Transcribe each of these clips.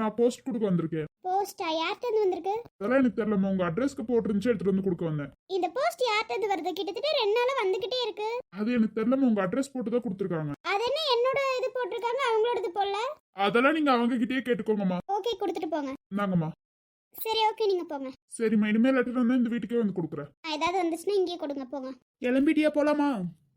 நான் போஸ்ட் கொடுக்க வந்திருக்கேன். போஸ்டா யார்கிட்ட வந்திருக்கு? அதெல்லாம் எனக்கு தெரியலம்மா. உங்க அட்ரஸ்க்கு போட்டுருந்துச்சு எடுத்துட்டு வந்து கொடுக்க வந்தேன். இந்த போஸ்ட் யார்கிட்ட வருது? கிட்டத்தட்ட ரெண்டு நாளா வந்துகிட்டே இருக்கு. அது எனக்கு தெரியலம்மா. உங்க அட்ரஸ் போட்டு தான் கொடுத்துருக்காங்க. அது என்ன என்னோட இது போட்டிருக்காங்க? அவங்களோடது போடல? அதெல்லாம் நீங்க அவங்க கிட்டயே கேட்டுக்கோங்கம்மா. ஓகே கொடுத்துட்டு போங்க. இந்தாங்கம்மா. சரி ஓகே நீங்க போங்க. சரிம்மா. இனிமேல் லெட்டர் வந்து இந்த வீட்டுக்கே வந்து கொடுக்குறேன். ஏதாவது வந்துச்சுன்னா இங்கேயே கொடுங்க. போங்க. கிளம்பிட்டியா? போலாமா?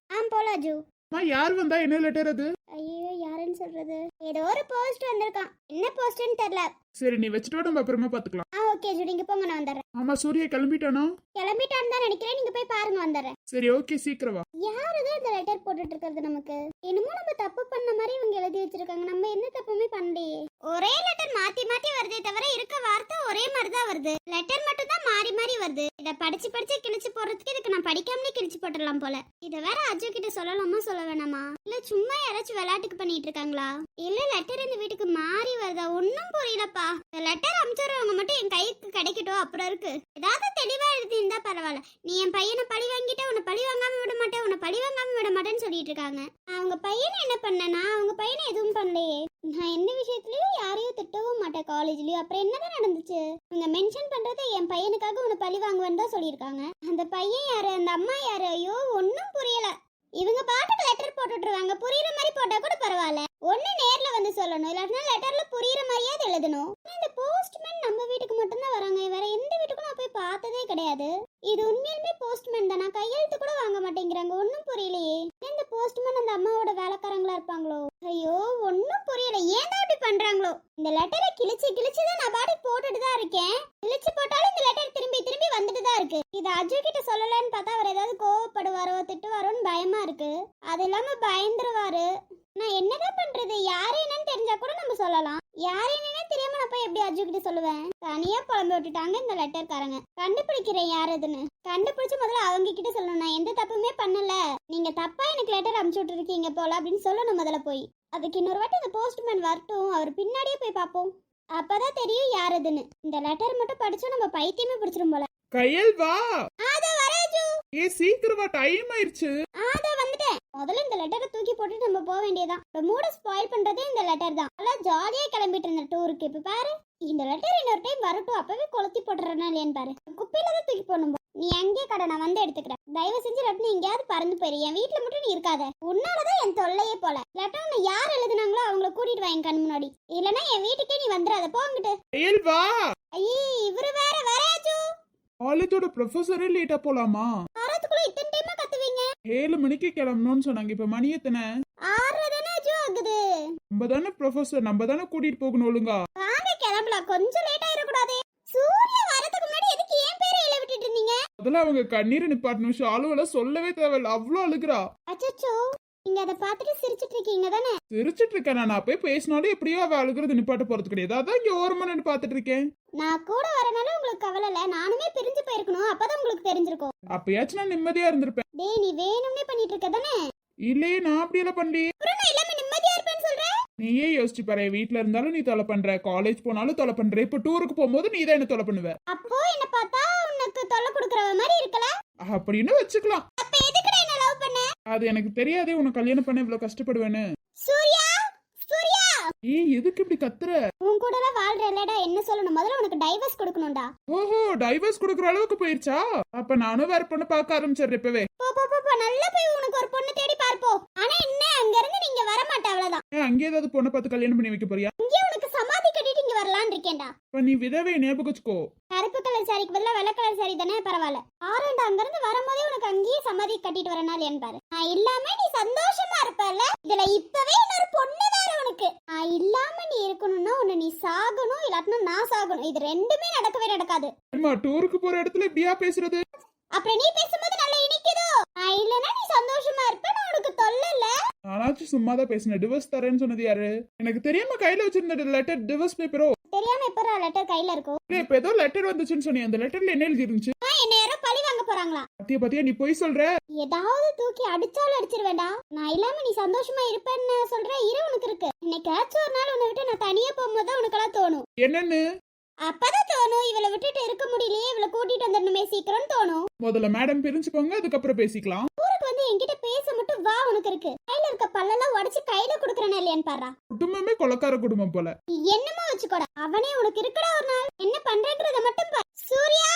ஆ போலாம் அஜு. அம்மா யார் வந்தா? என்ன லெட்டர் அது? ஐயோ யாருன்னு சொல்றது? ஏதோ ஒரு போஸ்ட் வந்திருக்கான். என்ன போஸ்ட்னு தெரியல. சரி நீ வச்சுட்டு வா, நம்ம அப்புறமா பாத்துக்கலாம். ஆ ஓகே அஜு நீங்க போங்க நான் வந்துடுறேன். ஆமா சூர்யா கிளம்பிட்டானா? கிளம்பிட்டான்னு தான் நினைக்கிறேன். நீங்க போய் பாருங்க வந்துடுறேன். சரி ஓகே சீக்கிரம் வா. யாருதான் இந்த லெட்டர் போட்டுட்டு இருக்கிறது நமக்கு? என்னமோ நம்ம தப்பு பண்ண மாதிரி இவங்க எழுதி வச்சிருக்காங்க. நம்ம எந்த தப்புமே பண்ணலையே. ஒரே லெட்டர் மாத்தி மாத்தி வருதே தவிர இருக்க வார்த்தை ஒரே மாதிரி தான் வருது. லெட்டர் மட்டும் தான் மாறி மாறி வருது. இத படிச்சு படிச்சு கிழிச்சு போடுறதுக்கு இதுக்கு நான் படிக்காமலே கிழிச்சு போட்டுடலாம் போல. இத வேற அஜு கிட்ட சொல்லலாமா சொல்ல வேணாமா? இல்ல சும்மா யாராச்சும் விளையாட்டுக்கு பண்ணிட்டு இருக்காங்களா? இல்ல லெட்டர் இந்த வீட்டுக்கு மாறி வருதா? ஒன்னும் புரியலப்பா. இந்த லெட்டர் அனுப்பிச்சுறவங்க மட்டும் என் கைக்கு கிடைக்கட்டும் அப்புறம் இருக்கு. ஏதாவது தெளிவா எழுதி இருந்தா பரவாயில்ல. நீ என் பையனை பழி வாங்கிட்ட உன்னை பழி வாங்காம விட மாட்டேன் உன்னை பழி வாங்காம விட மாட்டேன்னு சொல்லிட்டு இருக்காங்க. அவங்க பையனை என்ன பண்ணனா அவங்க பையனை எதுவும் பண்ணலையே. நான் எந்த விஷயத்துலயும் யாரையும் திட்டவும் மாட்டேன் காலேஜ்லயும் அப்புறம் என்னதான் நடந்துச்சு? இவங்க மென்ஷன் பண்றது என் பையனுக்காக உன்னை பழி வாங்குவேன்னு தான் சொல்லியிருக்காங்க. அந்த பையன் யாரு? அந்த அம்மா யாரு? ஐயோ ஒன்னும் புரியல. இவங்க பாட்டுக்கு லெட்டர் போட்டுட்டுருவாங்க. புரியுற மாதிரி போட்டா கூட பரவாயில்ல. ஒண்ணு நேர்ல வந்து சொல்லணும். இல்லாட்டினா லெட்டர்ல புரியுற மாதிரியாவது எழுதணும். இந்த போஸ்ட்மேன் நம்ம வீட்டுக்கு மட்டும்தான் வராங்க. வேற எந்த வீட்டுக்கும் நான் போய் பார்த்ததே கிடையாது. இது உண்மையிலுமே போஸ்ட்மேன் தானா? கையெழுத்து கூட வாங்க மாட்டேங்கிறாங்க. ஒன்றும் புரியலையே. இந்த போஸ்ட்மேன் அந்த அம்மாவோட வேலைக்காரங்களா இருப்பாங்களோ? ஐயோ ஒன்றும் புரியல. ஏன் தான் இப்படி பண்றாங்களோ? இந்த லெட்டரை கிழிச்சு கிழிச்சு தான் நான் பாடி போட்டுட்டு தான் இருக்கேன். கிழிச்சு போட்டாலும் இந்த லெட்டர் திரும்பி திரும்பி வந்துட்டு தான் அஜு கிட்ட சொல்லலன்னு பார்த்தா அவர் ஏதாவது கோவப்படுவாரோ திட்டுவாரோன்னு பயமா இருக்கு. அது இல்லாம பயந்துருவாரு. நான் என்னதான் பண்றது? யாரு என்னன்னு தெரிஞ்சா கூட நம்ம சொல்லலாம். யாரு என்னன்னு தெரியாம நான் போய் எப்படி அஜு கிட்ட சொல்லுவேன்? தனியா புலம்பு விட்டுட்டாங்க இந்த லெட்டர்காரங்க கண்டுபிடிக்கிறேன் யார் அதுன்னு. கண்டுபிடிச்சு முதல்ல அவங்க கிட்ட சொல்லணும். நான் எந்த தப்புமே பண்ணல. நீங்க தப்பா எனக்கு லெட்டர் அனுப்பிச்சு விட்டுருக்கீங்க போல அப்படின்னு சொல்லணும் முதல்ல போய். அதுக்கு இன்னொரு வாட்டி அந்த போஸ்ட்மேன் வரட்டும். அவர் பின்னாடியே போய் பார்ப்போம். அப்பதான் தெரியும் யார் அதுன்னு. இந்த லெட்டர் மட்டும் படிச்சா நம்ம பைத்தியமே பிடிச்சிரும் போல. கையல் வா. ஏ சீக்கிரம் வா டைம் ஆயிருச்சு ஆதா வந்துட்டேன். முதல்ல இந்த லெட்டரை தூக்கி போட்டுட்டு நம்ம போக வேண்டியதான் இந்த மூட ஸ்பாயில் பண்றதே இந்த லெட்டர் தான். எல்லாம் ஜாலியா கிளம்பிட்டு இருந்த டூருக்கு இப்ப பாரு இந்த லெட்டர் இன்னொரு டைம் வரட்டும். அப்பவே கொளுத்தி இல்லையான்னு பாரு. குப்பையில தான் தூக்கி போடணும். நீ அங்கேயே கடை நான் வந்து எடுத்துக்கிறேன். தயவு செஞ்சு நீ எங்கேயாவது பறந்து போயிரு. என் வீட்டுல மட்டும் நீ இருக்காத. உன்னாலதான் என் தொல்லையே போல. லெட்டர் உன்னை யார் எழுதுனாங்களோ அவங்கள கூட்டிட்டு வா என் கண் முன்னாடி. இல்லனா என் வீட்டுக்கே நீ வந்துடாத. போங்கிட்டு ஐயே இவரு வேற. காலேஜோட ப்ரொஃபஸரே லேட்டா போலாமா? வரதுக்குள்ள இத்தனை டைமா கத்துவீங்க? ஏழு மணிக்கு கிளம்பணும்னு சொன்னாங்க. இப்ப மணி எத்தனை? தானே ஆகுது. நம்ம தானே ப்ரொஃபஸர் நம்ம தானே கூட்டிட்டு போகணும் ஒழுங்கா? வாங்க கிளம்பலாம். கொஞ்சம் லேட் ஆயிடக்கூடாது. சூர்யா வரதுக்கு முன்னாடி எதுக்கு ஏன் பேரை எழுத விட்டுட்டு இருந்தீங்க? அதெல்லாம் அவங்க கண்ணீரை நிப்பாட்டணும். ஷாலுவெல்லாம் சொல்லவே தேவையில்ல. அவ்வளோ அழுகுறா. அச்சச்சோ நீங்க அதை பார்த்துட்டு சிரிச்சிட்டு இருக்கீங்க தானே? சிரிச்சிட்டு இருக்கேன். நான் போய் பேசினாலும் எப்படியோ அவ அழுகுறது நிப்பாட்ட போறது கிடையாது. அதான் இங்க ஓரமா நின்று பாத்துட்டு இருக்கேன். நான் கூட வரனால கவலை இல்ல நானுமே பிரிஞ்சு போயிருக்கணும். அப்பதான் உங்களுக்கு தெரிஞ்சிருக்கும். அப்பயாச்சும் நான் நிம்மதியா இருந்திருப்பேன். டேய் நீ வேணும்னே பண்ணிட்டு இருக்க தானே? இல்லையே நான் அப்படியெல்லாம் பண்ணலையே. அப்புறம் நான் இல்லாம நிம்மதியா இருப்பேன்னு சொல்றேன் நீயே யோசிச்சு பாரு வீட்ல இருந்தாலும் நீ தொலை பண்ற. காலேஜ் போனாலும் தொலை பண்ற. இப்ப டூருக்கு போகும்போது நீ தான் என்ன தொலை பண்ணுவ? அப்போ என்ன பார்த்தா உனக்கு தொல்லை கொடுக்கறவ மாதிரி இருக்கல? அப்படின்னு வச்சுக்கலாம். அப்ப எதுக்குடா என்ன லவ் பண்ண? அது எனக்கு தெரியாதே உனக்கு கல்யாணம் பண்ண இவ்வளவு கஷ்டப்படுவேன்னு. சூர்யா சூர்யா! ஏய் எதுக்கு இப்படி கத்துற? உன் கூட வாழ்ற இல்லடா என்ன சொல்லணும்? முதல்ல உனக்கு டைவர்ஸ் கொடுக்கணும்டா. ஓஹோ டைவர்ஸ் கொடுக்குற அளவுக்கு போயிருச்சா? அப்ப நானும் வேற பொண்ணு பார்க்க ஆரம்பிச்சிடுறேன் இப்பவே. போ போ போ போ நல்லா போய் உனக்கு ஒரு பொண்ணு தேடி பார்ப்போம். ஆனா என்ன அங்க இருந்து நீங்க வர மாட்ட அவ்வளவுதான். ஏன் அங்கே ஏதாவது பொண்ணை பார்த்து கல்யாணம் பண்ணி வைக்க போறியா? இங்கே உனக்கு சமாதி கட்டிட்டு இங்க வரலான்னு இருக்கேன்டா. இப்ப நீ விதவை ஞாபகம் வச்சுக்கோ. கருப்பு கலர் சாரிக்கு பதிலா வெள்ளை கலர் சாரி தானே பரவாயில்ல. ஆரண்டா அங்க இருந்து வரும்போதே உனக்கு அங்கேயே சமாதி கட்டிட்டு வரனால ஏன் பாரு. நான் இல்லாம நீ சந்தோஷமா இருப்பல இதுல இப்பவே இன்னொரு பொண்ணு வேற உனக்கு. நான் இல்லாம நீ இருக்கணும்னா உன்னை நீ சாகணும் இல்லாட்டினா நான் சாகணும். இது ரெண்டுமே நடக்கவே நடக்காது. டூருக்கு போற இடத்துல இப்படியா பேசுறது? அப்புறம் நீ பேசும்போது இல்லனா நீ சந்தோஷமா இருப்ப நான் உனக்கு தொல்லை இல்ல நானாச்சும் சும்மா தான் பேசினேன். டிவோர்ஸ் தரேன்னு சொன்னது யாரு? எனக்கு தெரியாம கையில வச்சிருந்த லெட்டர் டிவோர்ஸ் பேப்பரோ தெரியாம எப்போ லெட்டர் கையில இருக்கும் இப்ப ஏதோ லெட்டர் வந்துச்சுன்னு சொன்னி அந்த லெட்டர்ல என்ன எழுதி இருந்துச்சு. என்ன யாரோ பழி வாங்க போறாங்களா? பத்திய பத்தியா நீ போய் சொல்ற? ஏதாவது தூக்கி அடிச்சாலும் அடிச்சிருவேண்டா நான் இல்லாம நீ சந்தோஷமா இருப்பேன்னு சொல்ற இரு உனக்கு இருக்கு. இன்னைக்காச்சும் ஒரு நாள் உன்னை விட்டு நான் தனியா போகும்போது தான் உனக்கெல்லாம் தோணும். என்னன்னு? அப்பதான் தோணும். இவளை விட்டுட்டு இருக்க முடியலையே இவளை கூட்டிட்டு வந்துடணுமே சீக்கிரம் தோணும். முதல்ல மேடம் பிரிஞ்சுக்கோங்க அதுக்கப்புறம் பேசிக்கலாம். ஊருக்கு வந்து என்கிட்ட பேச மட்டும் வா உனக்கு இருக்கு. கையில இருக்க பல்லெல்லாம் உடைச்சு கையில குடுக்கறேன் இல்லையான்னு பாடுறா குடும்பமே கொலக்கார குடும்பம் போல. என்னமோ வச்சுக்கோடா. அவனே உனக்கு இருக்கடா ஒரு நாள். என்ன பண்றேன்றத மட்டும் பாரு. சூர்யா!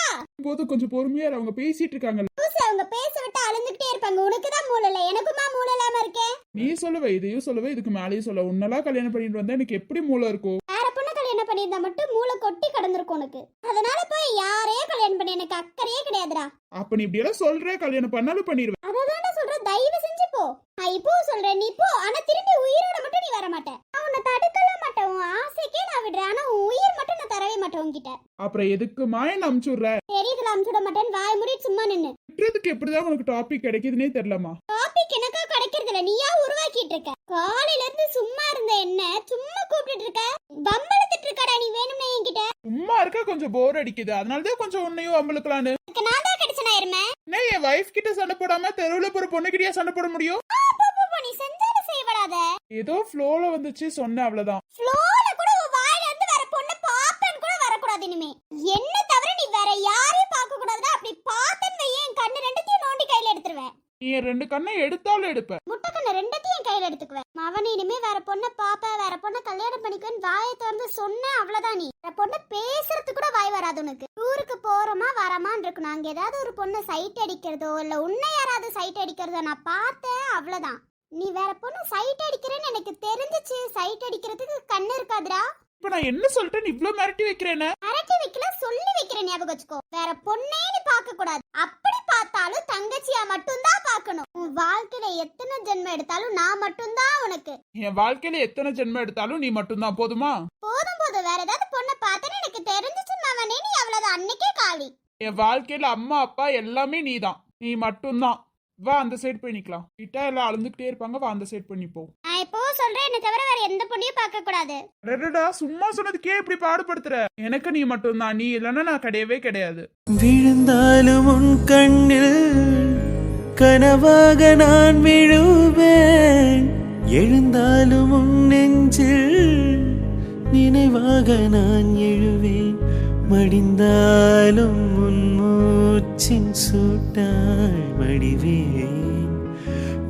போது கொஞ்சம் பொறுமையா அவங்க பேசிட்டு இருக்காங்க அவங்க பேச விட்டு அழுந்துகிட்டே இருப்பாங்க. உனக்கு தான் மூளை இல்ல. எனக்குமா மூளை இல்லாம இருக்கே? நீ சொல்லுவ இதையும் சொல்லுவ இதுக்கு மேலேயும் சொல்ல. உன்னெல்லாம் கல்யாணம் பண்ணிட்டு வந்தா எனக்கு எப்படி மூளை இருக்கும் வேற பொண்ணு கல்யாணம் பண்ணியிருந்தா மட்டும் மூளை கொட்டி கடந்திருக்கும் உனக்கு. அதனால போய் யாரையே கல்யாணம் பண்ணி. எனக்கு அக்கறையே கிடையாதுடா. அப்ப நீ இப்படி எல்லாம் சொல்ற? கல்யாணம் பண்ணாலும் பண்ணிடுவேன் அததான்டா சொல்றேன் தயவு செஞ்சு போ. நான் இப்போ சொல்றேன். நீ போ. ஆனா திரும்பி உயிரோட மட்டும் நீ வர மாட்ட நான் உன்னை தடுக்கலாம் மாட்டேன் உன் ஆசைக்கே நான் விடுறேன் ஆனா உன் உயிர் மட்டும் நான் தரவே மாட்டேன் அப்புறம் எதுக்கு மாயன் அமுச்சுடுற தெரியுதுல அமுச்சுட மாட்டேன் வாய் மூடிட்டு சும்மா நின்னு. விட்டுறதுக்கு எப்படிதான் உனக்கு டாபிக் கிடைக்குதுன்னே தெரியலமா டாபிக் எனக்கா கிடைக்கிறது இல்ல நீயா உருவாக்கிட்டு இருக்க. காலையில இருந்து சும்மா இருந்த என்ன சும்மா கூப்பிட்டு இருக்க? பம்பளத்துட்டு இருக்கடா நீ வேணும்னே என்கிட்ட. சும்மா இருக்க கொஞ்சம் போர் அடிக்குது. அதனாலதான் கொஞ்சம் உன்னையும் அம்பளுக்கலான்னு இதுக்கு நான் தான் கிடைச்சனா இருமே என்ன என் வைஃப் கிட்ட சண்டை போடாம தெருவுல போற பொண்ணுகிட்டயா சண்டை போட முடியும்? நீ செஞ்சாலும் செய்யப்படாத. ஏதோ ஃப்ளோல வந்துச்சு சொன்னேன் அவ்வளவுதான். ஃப்ளோல கூட உன் வாயில இருந்து வர பொண்ணு பாப்பேன்னு கூட வரக்கூடாது இனிமே என்ன தவிர நீ வேற யாரையும் பார்க்க கூடாதுடா. அப்படி பார்த்தேன்னு வையே என் கண்ணு ரெண்டுத்தையும் நோண்டி கையில எடுத்துருவேன். நீ என் ரெண்டு கண்ணை எடுத்தாலும் எடுப்ப. முட்டை கண்ணு ரெண்டுத்தையும் என் கையில எடுத்துக்குவேன். அவன் இனிமே வேற பொண்ணை பாப்ப வேற பொண்ணை கல்யாணம் பண்ணிக்குவேன்னு வாயை திறந்து சொன்ன அவ்வளவுதான் நீ. வேற பொண்ணை பேசுறது கூட வாய் வராது உனக்கு. ஊருக்கு போறோமா வரமான்னு இருக்கணும். அங்க ஏதாவது ஒரு பொண்ணு சைட் அடிக்கிறதோ இல்ல உன்னை யாராவது சைட் அடிக்கிறதோ நான் பார்த்தேன் அவ்வளவுதான். நீ வேற பொண்ணு சைட் அடிக்கிறேன்னு எனக்கு தெரிஞ்சுச்சு. சைட் அடிக்கிறதுக்கு கண்ணு இருக்காதுடா. இப்ப நான் என்ன சொல்லிட்டேன் இவ்ளோ மிரட்டி வைக்கிறேன்னு? மிரட்டி வைக்கல சொல்லி வைக்கிறேன் ஞாபகம் வச்சுக்கோ. வேற பொண்ணே நீ பார்க்க கூடாது. அப்படி பார்த்தாலும் தங்கச்சியா மட்டும்தான் பார்க்கணும். உன் வாழ்க்கையில எத்தனை ஜென்மம் எடுத்தாலும் நான் மட்டும்தான் உனக்கு. என் வாழ்க்கையில எத்தனை ஜென்மம் எடுத்தாலும் நீ மட்டும்தான் போதுமா? போதும் போதும். வேற ஏதாவது பொண்ணை பார்த்தேன்னு எனக்கு தெரிஞ்சிச்சுன்னு அவனே நீ அவ்வளவுதான் அன்னைக்கே காலி. என் வாழ்க்கையில அம்மா அப்பா எல்லாமே நீதான். நீ மட்டும்தான். வா அந்த சைடு போய் நிக்கலாம். கிட்டா எல்லாம் அழுந்துகிட்டே இருப்பாங்க வா அந்த சைடு போய் நிப்போ நான் இப்போ சொல்றேன் என்ன தவிர வேற எந்த பொண்ணையும் பார்க்க கூடாது. அடடா சும்மா சொன்னதுக்கே இப்படி பாடுபடுத்துற? எனக்கு நீ மட்டும்தான் நீ இல்லைன்னா நான் கிடையவே கிடையாது. விழுந்தாலும் உன் கண்ணில் கனவாக நான் விழுவேன். எழுந்தாலும் உன் நெஞ்சில் நினைவாக நான் எழுவேன். மடிந்தாலும் உன் மூச்சின் சூட்டாய்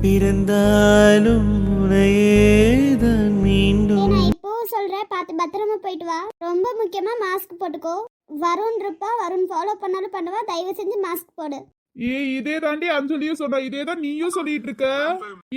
பிறந்தாலும் உனையேதான் மீண்டும் நான் இப்போ சொல்ற? பார்த்து பத்திரமா போயிட்டு வா. ரொம்ப முக்கியமா மாஸ்க் போட்டுக்கோ. வருண் இருப்பா வருண் ஃபாலோ பண்ணாலும் பண்ணுவா. தயவு செஞ்சு மாஸ்க் போடு. ஏய் இதே தாண்டி அஞ்சலியும் சொல்ற இதே தான் நீயும் சொல்லிட்டு இருக்க.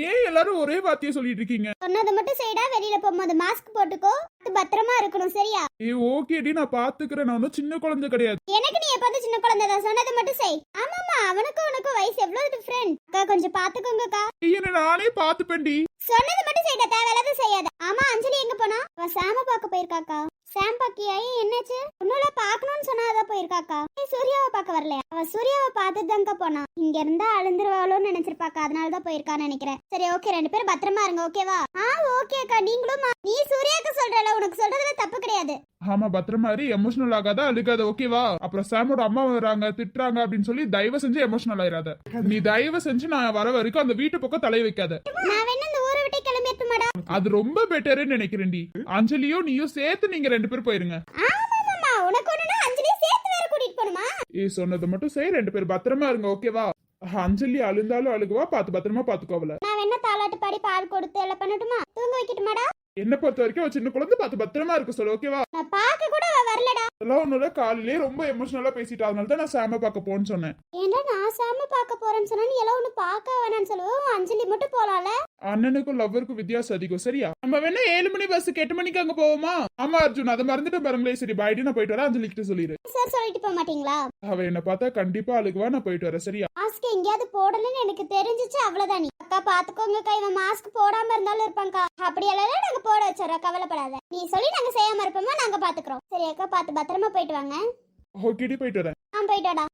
ஏன் எல்லாரும் ஒரே வார்த்தையை சொல்லிட்டு இருக்கீங்க? சொன்னதை மட்டும் செய்டா வெளியில போகும்போது மாஸ்க் போட்டுக்கோ பத்திரமா இருக்கணும் சரியா? ஏ ஓகேடி நான் பாத்துக்கிறேன் நான் ஒன்றும் சின்ன குழந்தை கிடையாது. எனக்கு நீ எப்போது சின்ன குழந்தை தான்? சொன்னதை மட்டும் செய். ஆமாமா அவனுக்கும் உனக்கும் வயசு எவ்வளவு டிஃப்ரெண்ட் அக்கா கொஞ்சம் பாத்துக்கோங்கக்கா என்ன நானே பாத்துப்பேன்டி சொன்னது மட்டும் செய்யடா தேவையில்லாத செய்யாத. ஆமா அஞ்சலி எங்க போனா? அவ சாம பார்க்க போயிருக்காக்கா. சாம் பாக்கியாயி என்னாச்சு? உன்னோட பாக்கணும்னு சொன்னா அதான் போயிருக்காக்கா. சூர்யாவை பார்க்க வரலையா அவ சூர்யாவை பார்த்துட்டு தான்க்கா போனா. இங்க இருந்தா அழுந்துருவாளோன்னு நினைச்சிருப்பாக்கா. அதனால தான் போயிருக்கான்னு நினைக்கிறேன். சரி ஓகே ரெண்டு பேரும் பத்திரமா இருங்க ஓகேவா ஆ ஓகே அக்கா. நீங்களும்? நீ சூர்யாக்கு சொல்றல உனக்கு சொல்றதுல தப்பு கிடையாது. ஆமா பத்திரமா இரு. எமோஷனல் ஆகாத அழுகாத? ஓகேவா அப்புறம் சாமோட அம்மா வராங்க திட்டுறாங்க அப்படின்னு சொல்லி தயவு செஞ்சு எமோஷனல் ஆயிராத. நீ தயவு செஞ்சு நான் வர வரைக்கும் அந்த வீட்டு பக்கம் தலை வைக்காத. அது ரொம்ப பெட்டர்னு நினைக்கிறேன்டி. அஞ்சலியும் நீயும் சேர்த்து நீங்க ரெண்டு பேரும் போயிருங்க ஆமாமாமா உனக்கு ஒண்ணுனா அஞ்சலி சேர்த்து வேற கூட்டிட்டு போணுமா ஏ சொன்னது மட்டும் செய் ரெண்டு பேரும் பத்திரமா இருங்க ஓகேவா அஞ்சலி அழுந்தாலும் அழுகுவா பாத்து பத்திரமா பாத்துக்கோ அவள. நான் வேணா தாலாட்டு பாடி பால் கொடுத்து எல்லாம் பண்ணட்டுமா? தூங்க வைக்கட்டுமாடா? என்ன பொறுத்த வரைக்கும் அவ சின்ன குழந்தை பார்த்து பத்திரமா இருக்க சொல்லு ஓகேவா நான் பார்க்க கூட வரலடா. அதெல்லாம் ஒன்னோட காலையிலே ரொம்ப எமோஷனலா பேசிட்டா அதனால தான் நான் சாம பார்க்க போன்னு சொன்னேன். ஏன்டா நான் சாம பார்க்க போறேன்னு சொன்னா நீ எல்லாம் ஒண்ணு பார்க்க வேணாம்னு சொல்லுவோம் அஞ்சலி மட்டும் போலாம்ல? அண்ணனுக்கும் லவ்வருக்கும் வித்தியாசம் அதிகம். சரியா? நம்ம வேணா ஏழு மணி பஸ் எட்டு மணிக்கு அங்க போவோமா? ஆமா அர்ஜுன் அதை மறந்துட்டு பாருங்களே. சரி பாய்டி நான் போயிட்டு வரேன். அஞ்சலி கிட்ட சொல்லிடு சார் சொல்லிட்டு போக மாட்டீங்களா? அவ என்ன பார்த்தா கண்டிப்பா அழுகுவா நான் போயிட்டு வரேன். சரியா? மாஸ்க் எங்கேயாவது போடலன்னு எனக்கு தெரிஞ்சிச்சு அவ்வளவுதான் நீ. அக்கா பாத்துக்கோங்க அக்கா இவன் மாஸ்க் போடாம இருந்தாலும் இருப்பாங்கக்கா அப்படி எல்லாம் நாங்க போட வச்சிடறோம் கவலைப்படாத. நீ சொல்லி நாங்க செய்யாம இருப்போமா நாங்க பாத்துக்கிறோம். சரி அக்கா பார்த்து பத்திரமா போயிட்டு வாங்க. ஓகேடி போயிட்டு வரேன். ஆ போயிட்டோடா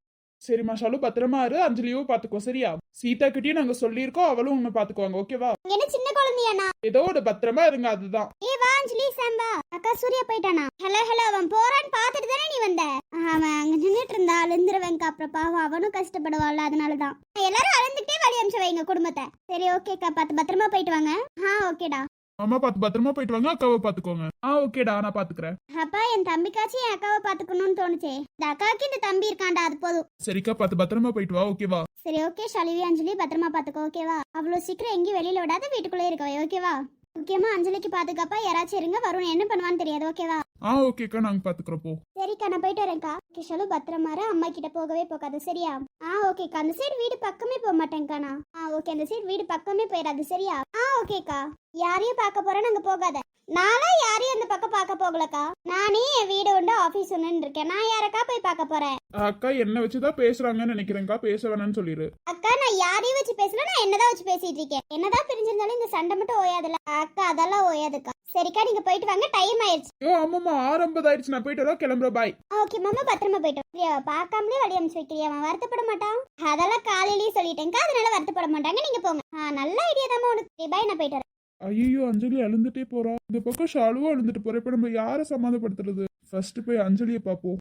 சரிம்மா ஷாலு பத்திரமா இரு. அஞ்சலியும் பாத்துக்கோ சரியா? சீதா கிட்டயும் நாங்க சொல்லியிருக்கோம். அவளும் உன்னை பாத்துக்குவாங்க. ஓகேவா என்ன சின்ன குழந்தையாண்ணா? ஏதோ ஒரு பத்திரமா இருங்க. அதுதான். ஏ வா அஞ்சலி சாம்பா. அக்கா சூர்யா போயிட்டானா? ஹலோ ஹலோ அவன் போறான்னு பாத்துட்டு தானே நீ வந்த? அவன் அங்க நின்னுட்டு இருந்தா அழுந்துருவேங்க அப்புறம் பாவம் அவனும் கஷ்டப்படுவாள்ல அதனாலதான். எல்லாரும் அழுந்துட்டே வழி அமிச்சு வைங்க குடும்பத்தை. சரி ஓகேக்கா பார்த்து பத்திரமா போயிட்டு வாங்க. ஆ ஓகேடா அம்மா பார்த்து பத்திரமா போயிட்டு வாங்க அக்காவை பாத்துக்கோங்க ஆ ஓகேடா நான் பாத்துக்கிறேன் அப்பா என் தம்பிக்காச்சும் என் அக்காவை பாத்துக்கணும்னு தோணுச்சே. இந்த அக்காவுக்கு இந்த தம்பி இருக்கான்டா அது போதும். சரிக்கா பார்த்து பத்திரமா போயிட்டு வா ஓகேவா சரி ஓகே ஷாலிவி அஞ்சலி பத்திரமா பாத்துக்கோ ஓகேவா அவ்வளோ சீக்கிரம் எங்கேயும் வெளியில விடாத வீட்டுக்குள்ளே இருக்கவே ஓகேவா முக்கியமா அஞ்சலிக்கு பாதுகாப்பா யாராச்சும் இருங்க வருண் என்ன பண்ணுவான்னு தெரியாது ஓகேவா ஆ ஓகேக்கா நாங்க பாத்துக்கிறோம் போ. சரிக்கா நான் போயிட்டு வரேன்க்கா. கிஷலு பத்திரமா இரு, அம்மா கிட்ட போகவே போகாது சரியா? ஆ ஓகேக்கா அந்த சைடு வீடு பக்கமே போக மாட்டேங்க்கா நான். ஆ ஓகே அந்த சைடு வீடு பக்கமே போயிடாது சரியா? ஓகேக்கா. யாரையும் பார்க்க போறேன்னு அங்க போகாத. நானா யாரையும் அந்த பக்கம் பார்க்க போகலக்கா. நானே என் வீடு உண்டு ஆபீஸ் ஒன்று இருக்கேன். நான் யாரக்கா போய் பார்க்க போறேன்? அக்கா என்ன வச்சுதான் பேசுறாங்கன்னு நினைக்கிறேன்க்கா. பேச வேணாம்னு சொல்லிரு. அக்கா நான் யாரையும் வச்சு பேசல நான் என்னதான் வச்சு பேசிட்டு இருக்கேன். என்னதான் பிரிஞ்சிருந்தாலும் இந்த சண்டை மட்டும் ஓயாதுல அக்கா அதெல்லாம் ஓயாதுக்கா. சரிக்கா நீங்க போயிட்டு வாங்க. டைம் ஆயிடுச்சு. ஐயோ ஆமாமா ஆரம்பது ஆயிடுச்சு நான் போயிட்டு வரோம் கிளம்புறேன். பாய் ஓகே மாமா பத்திரமா போயிட்டு. பிரியாவை பார்க்காமலே வழி அனுப்பிச்சு வைக்கிறியா? அவன் வருத்தப்பட மாட்டான். அதெல்லாம் காலையிலேயே சொல்லிட்டேங்க்கா அதனால வருத்தப்பட மாட்டாங்க. நீங்க போங்க. நல்ல ஐடியா தான் உனக்கு. பாய் நான் போயிட்டு வரேன். ஐயோ அஞ்சலி அழுந்துட்டே போறா. இந்த பக்கம் ஷாலுவும் அழுந்துட்டு போற. இப்ப நம்ம யாரை சமாதானப்படுத்துறது? ஃபர்ஸ்ட் போய் அஞ்சலியை பார்ப்போம்.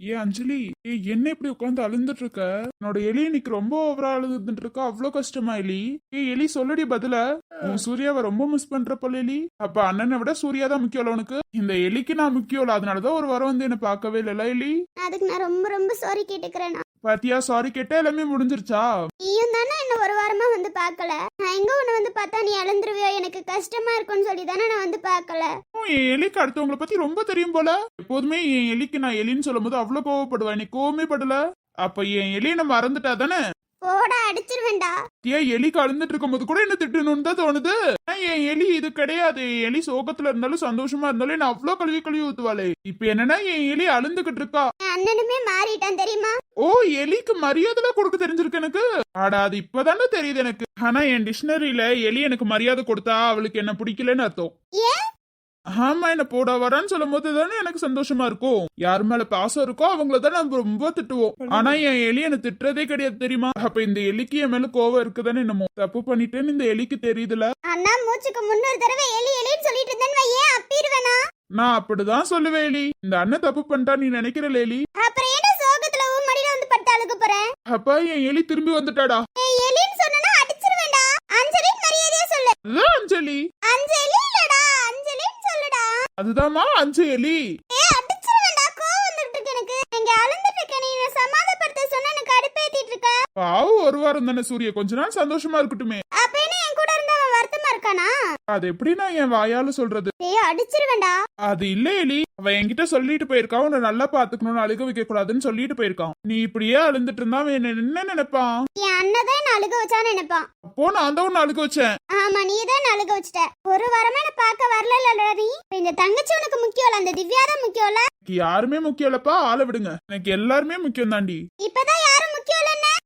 ஏ அஞ்சலி? ஏ என்ன இப்படி உட்காந்து அழுந்துட்டு இருக்க? என்னோட எலி இன்னைக்கு ரொம்ப ஓவரா அழுதுட்டு இருக்கா? அவ்வளோ கஷ்டமா எலி? ஏ எலி சொல்லடி பதில. உன் சூர்யாவை ரொம்ப மிஸ் பண்ற போல எலி. அப்ப அண்ணனை விட சூர்யா தான் முக்கியம் உனக்கு? இந்த எலிக்கு நான் முக்கியம் இல்ல அதனாலதான் ஒரு வாரம் வந்து என்ன பார்க்கவே இல்லைல்ல எலி? அதுக்கு நான் ரொம்ப ரொம்ப சாரி கேட்டுக்கிறேன். பாத்தியா சாரி கேட்டா எல்லாமே முடிஞ்சிருச்சா? நீயும் தானே என்ன ஒரு வாரமா வந்து பார்க்கல? நான் எங்க உன்னை வந்து பார்த்தா நீ அழுந்துருவியோ? எனக்கு கஷ்டமா இருக்கும்னு சொல்லி தானே நான் வந்து பார்க்கல. ஓ, என் எலிக்கு அடுத்தவங்கள பத்தி ரொம்ப தெரியும் போல? எப்போதுமே என் எலிக்கு நான் எலின்னு சொல்லும் போது அவ்வளவு கோவப்படுவேன் இன்னைக்கு கோவமே படல அப்ப என் எலியை நம்ம மறந்துட்டா தானே? போடா அடிச்சிருவேன்டா. ஏன் எலிக்கு அழுந்துட்டு இருக்கும்போது கூட என்ன திட்டணும்னு தான் தோணுது. ஆனா, என் எலி இது கிடையாது? எலி சோகத்துல இருந்தாலும் சந்தோஷமா இருந்தாலும் நான் அவ்வளவு கழுவி கழுவி ஊத்துவாளே. இப்ப என்னன்னா என் எலி அழுந்துகிட்டு இருக்கா. அண்ணனுமே மாறிட்டான் தெரியுமா? ஓ எலிக்கு மரியாதை கொடுக்க தெரிஞ்சிருக்கு எனக்கு? ஆடா அது இப்பதானே தெரியுது எனக்கு. ஆனா என் டிக்ஷனரியில எலி எனக்கு மரியாதை கொடுத்தா அவளுக்கு என்ன பிடிக்கலன்னு அர்த்தம். ஏன்? ஆமா என்ன போட வரான்னு சொல்லும் போது தானே எனக்கு சந்தோஷமா இருக்கும் யார் மேல பாசம் இருக்கோ அவங்கள தான் நம்ம ரொம்ப திட்டுவோம். ஆனா என் எலி என்ன திட்டுறதே கிடையாது தெரியுமா? அப்ப இந்த எலிக்கு என் மேல கோவம் இருக்குதானே என்னமோ? தப்பு பண்ணிட்டேன்னு இந்த எலிக்கு தெரியுதுல? அண்ணா மூச்சுக்கு முன்னொரு தடவை எலி எலின்னு சொல்லிட்டு இருந்தேன்னு ஏன் அப்பிடுவேனா? நான் அப்படிதான் சொல்லுவேன் எலி. இந்த அண்ணன் தப்பு பண்ணிட்டா நீ நினைக்கிற எலி? அப்புறம் என்ன சோகத்துல உன் மடியில வந்து படுத்து அழுக போறேன்? அப்பா என் எலி திரும்பி வந்துட்டாடா. எலின்னு சொன்னா அடிச்சிருவேன்டா. அஞ்சலின்னு மரியாதையா சொல்லு. அஞ்சலி. அஞ்சலி சொல்லுடா அதுதாம்மா அஞ்சு எலி. ஏ அடிச்சிருவேன்டா கோவம் வந்துட்டு இருக்கு எனக்கு. இங்க அழுந்துட்டு இருக்க நீ என்ன சமாதானப்படுத்த சொன்னா எனக்கு கடுப்பேத்திட்டு இருக்க. பாவம் ஒரு வாரம் தானே சூரிய. கொஞ்ச நாள் சந்தோஷமா இருக்கட்டுமே. அது எப்படி நான் என் வாயால சொல்றது? ஏய் அடிச்சிருவேன்டா. அது இல்ல எலி. அவ என்கிட்ட சொல்லிட்டு போயிருக்கான். உன்னை நல்லா பாத்துக்கணும்னு அழுக வைக்க கூடாதுன்னு சொல்லிட்டு போயிருக்கான். நீ இப்படியே அழுந்துட்டு இருந்தா அவன் என்ன என்ன நினைப்பான்? என் அண்ணதான் என்ன அழுக வச்சான்னு நினைப்பான். அப்போ நான் தான் உன்னை அழுக வச்சேன். ஆமா நீ தான் என்ன அழுக வச்சிட்ட. ஒரு வாரமா என்ன பார்க்க வரல நீ இந்த தங்கச்சி உனக்கு முக்கியம் அந்த திவ்யா தான் முக்கியம் இல்ல எனக்கு யாருமே முக்கியம் இல்லப்பா ஆளை விடுங்க. எனக்கு எல்லாருமே முக்கியம் தாண்டி இப்பதான்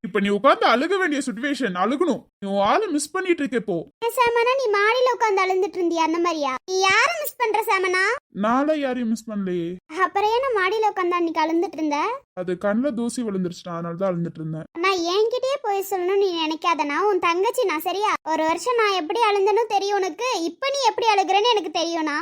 இப்ப நீ உட்கார்ந்து அழுக வேண்டிய சுச்சுவேஷன் அழுகணும். நீ உன் ஆளை மிஸ் பண்ணிட்டு இருக்க இப்போ. சாமனா நீ மாடியில உட்காந்து அழுந்துட்டு இருந்தியா? அந்த மாதிரியா? நீ யார மிஸ் பண்ற சாமனா? நாளை யாரையும் மிஸ் பண்ணலையே. அப்புறம் ஏன் மாடியில உட்காந்து அன்னைக்கு அழுந்துட்டு இருந்த? அது கண்ணில் தூசி விழுந்துருச்சு நான் அதனால தான் அழுந்துட்டு இருந்தேன். நான் என்கிட்டயே போய் சொல்லணும்னு நீ நினைக்காதனா உன் தங்கச்சி நான் சரியா? ஒரு வருஷம் நான் எப்படி அழுந்தனோ தெரியும் உனக்கு. இப்ப நீ எப்படி அழுகுறேன்னு எனக்கு தெரியும்னா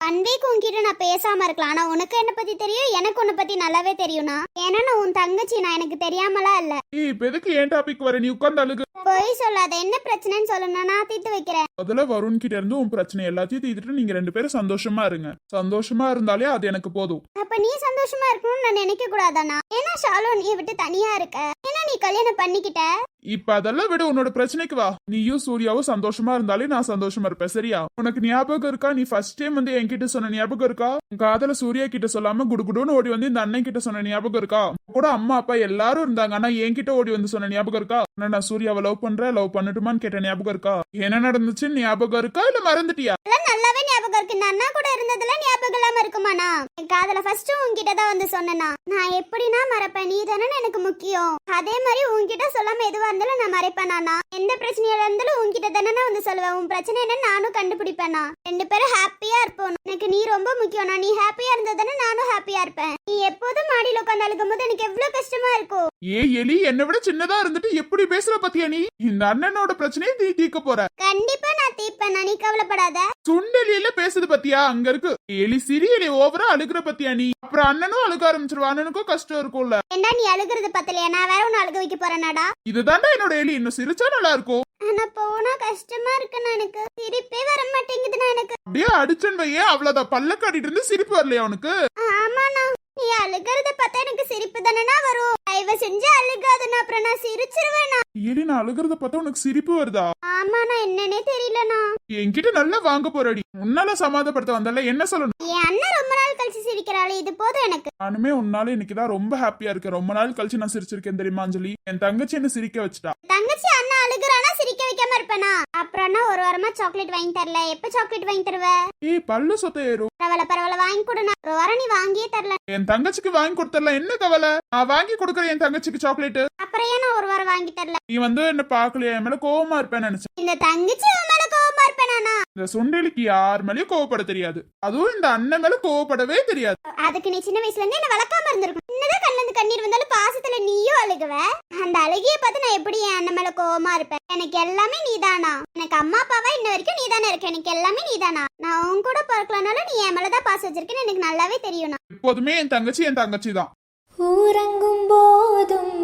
வீக் உன்கிட்ட நான் பேசாம இருக்கலாம். ஆனா உனக்கு என்ன பத்தி தெரியும்? எனக்கு உன்னை பத்தி நல்லாவே தெரியும்னா. ஏன்னா நான் உன் தங்கச்சி. நான் எனக்கு தெரியாமலாம் இல்ல. ஏய் இப்ப எதுக்கு ஏன் டாபிக் வர? நீ உட்கார்ந்து அழுகு. பொய் சொல்லாத. என்ன பிரச்சனைன்னு சொல்லணும்னா நான் தீர்த்து வைக்கிறேன். முதல்ல வருண் கிட்ட இருந்து உன் பிரச்சனை எல்லாத்தையும் தீர்த்துட்டு நீங்க ரெண்டு பேரும் சந்தோஷமா இருங்க. சந்தோஷமா இருந்தாலே அது எனக்கு போதும். அப்ப நீ சந்தோஷமா இருக்கணும்னு நான் நினைக்க கூடாதானா ஏன்னா ஷாலு நீ விட்டு தனியா இருக்க. ஏன்னா நீ கல்யாணம் பண்ணிக்கிட்ட. இப்ப அதெல்லாம் விட உன்னோட பிரச்சனைக்கு வா. நீயும் சூர்யாவும் சந்தோஷமா இருந்தாலே நான் சந்தோஷமா இருப்பேன் சரியா? உனக்கு ஞாபகம் இருக்கா? நீ ஃபர்ஸ்ட் டைம் வந்து என்கிட்ட சொன்ன ஞாபகம் இருக்கா? உன் காதல சூர்யா கிட்ட சொல்லாம குடுகுடுன்னு ஓடி வந்து இந்த அண்ணன் கிட்ட சொன்ன ஞாபகம் இருக்கா? கூட அம்மா அப்பா எல்லாரும் இருந்தாங்க ஆனா என்கிட்ட ஓடி வந்து சொன்ன ஞாபகம் இருக்கா? ஆனா நான் சூர்யாவை லவ் பண்றேன் லவ் பண்ணட்டுமான்னு கேட்ட ஞாபகம் இருக்கா? என்ன நடந்துச்சுன்னு ஞாபகம் இருக்கா? இல்ல மறந்துட்டியா? எல்லாம் நல்லாவே ஞாபகம் இருக்கு. நான் அண்ணா கூட இருந்ததுல ஞாபகம் இல்லாம இருக்குமாண்ணா? என் காதல ஃபர்ஸ்ட் உன்கிட்ட தான் வந்து சொன்னேனா நான் எப்படின்னா மறப்பேன்? நீ தானே எனக்கு முக்கியம். அதே மாதிரி உன்கிட்ட சொல்லாம எதுவா இருந்தாலும் நான் மறைப்பேனா எந்த பிரச்சனையா இருந்தாலும் உன்கிட்ட தானே வந்து சொல்லுவேன். உன் பிரச்சனை என்னன்னு நானும் கண்டுபிடிப்பேனா ரெண்டு பேரும் ஹாப்பியா இருப்போம். எனக்கு நீ ரொம்ப முக்கியம் நீ ஹாப்பியா இருந்தா தானே நானும் ஹாப்பியா இருப்பேன். நீ எப்போதும் மாடியில் உட்காந்து அழுகும் போது எனக்கு எவ்வளவு கஷ்டமா இருக்கும் ஏ எலி என்னை விட சின்னதா இருந்துட்டு எப்படி பேசுற பத்தியா நீ? இந்த அண்ணனோட பிரச்சனையை நீ தீர்க்க போற. கண்டிப்பா நான் தீப்பேன் நீ கவலைப்படாத. சுண்டலியில பேசுது பத்தியா? அங்க இருக்கு. எலி சிறி எலி ஓவரா அழுகுற பத்தியா நீ? அப்புறம் அண்ணனும் அழுக ஆரம்பிச்சிருவா. அண்ணனுக்கும் கஷ்டம் இருக்கும்ல. ஏண்டா நீ அழுகுறது பத்தலையா? நான் வேற ஒன்னு அழுக வைக்க போறேனாடா இதுதான்டா என்னோட எலி. இன்னும் சிரிச்சா நல்லா இருக்கும். ஆனா போனா கஷ்டமா இருக்குண்ணா எனக்கு. சிரிப்பே வர மாட்டேங்குதுண்ணா எனக்கு. அப்படியே அடிச்சன் வையே அவ்வளவுதான். பல்ல காட்டிட்டு இருந்து சிரிப்பு வரலையா உனக்கு? ஆமாண்ணா. நீ அழுகிறத பார்த்தா எனக்கு சிரிப்பு தானேண்ணா வரும்? தயவு செஞ்சு அழுகாதுண்ணா அப்புறம் நான் சிரிச்சிருவேண்ணா. எலி நான் அழுகிறத பார்த்தா உனக்கு சிரிப்பு வருதா? ஆமாண்ணா என்னன்னே தெரியலண்ணா. என்கிட்ட நல்லா வாங்க போறடி. உன்னால சமாதப்படுத்த வந்தல என்ன சொல்லணும்? என் அண்ணன் ரொம்ப நாள் கழிச்சு சிரிக்கிறாளே இது போதும் எனக்கு. நானுமே உன்னால இன்னைக்கு தான் ரொம்ப ஹாப்பியா இருக்கேன். ரொம்ப நாள் கழிச்சு நான் சிரிச்சிருக்கேன் தெரியுமா அஞ்சலி? என் தங்கச்சி என்ன சிரிக்க வச்சுட்டா? தங்கச்சி அண்ணா அழுகுறானா சிரிக்க வைக்காம இருப்பேனா? அப்புறம்னா ஒரு வாரமா சாக்லேட் வாங்கி தரல. எப்ப சாக்லேட் வாங்கி தருவ? ஏய் பல்லு சொத்த ஏறும் பரவாயில்ல பரவாயில்ல வாங்கி கொடுண்ணா. ஒரு வாரம் நீ வாங்கியே தரல. என் தங்கச்சிக்கு வாங்கி கொடுத்துடலாம் என்ன கவலை? நான் வாங்கி கொடுக்குறேன் என் தங்கச்சிக்கு சாக்லேட் அப்புறம் ஏன் ஒரு வாரம் வாங்கி தரல? நீ வந்து என்ன பாக்கலையா என் மேல கோவமா இருப்பேன்னு நினைச்சேன். இந்த தங்கச்சி உன் மேல கோவமா இருப்பேனா இந்த சுண்டலிக்கு யார் மேலயும் கோவப்பட தெரியாது. அதுவும் இந்த அண்ணன் மேல கோவப்படவே தெரியாது. அதுக்கு நீ சின்ன வயசுல இருந்து என்ன வளர்க்காம இருந்திருக்கும். சின்னதா கண்ணுல இருந்து கண்ணீர் வந்தாலும் பாசத்துல நீயும் அழுகுவ? அந்த அழுகிய பார்த்து நான் எப்படி என் அண்ணன் மேல கோவமா இருப்பேன்? எனக்கு எல்லாமே நீதானா? எனக்கு அம்மா அப்பாவா இன்ன வரைக்கும் நீதானே இருக்க? எனக்கு எல்லாமே நீதானா? நான் உன் கூட பிறக்கலனாலும் நீ என் மேலதான் பாசம் வச்சிருக்கேன்னு எனக்கு நல்லாவே தெரியும்னா எப்போதுமே என் தங்கச்சி என் தங்கச்சி தான் உறங்கும் போதும்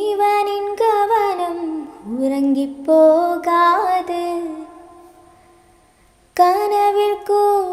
இவனின் கவனம். உறங்கிப் போகாது. கனவில் கூட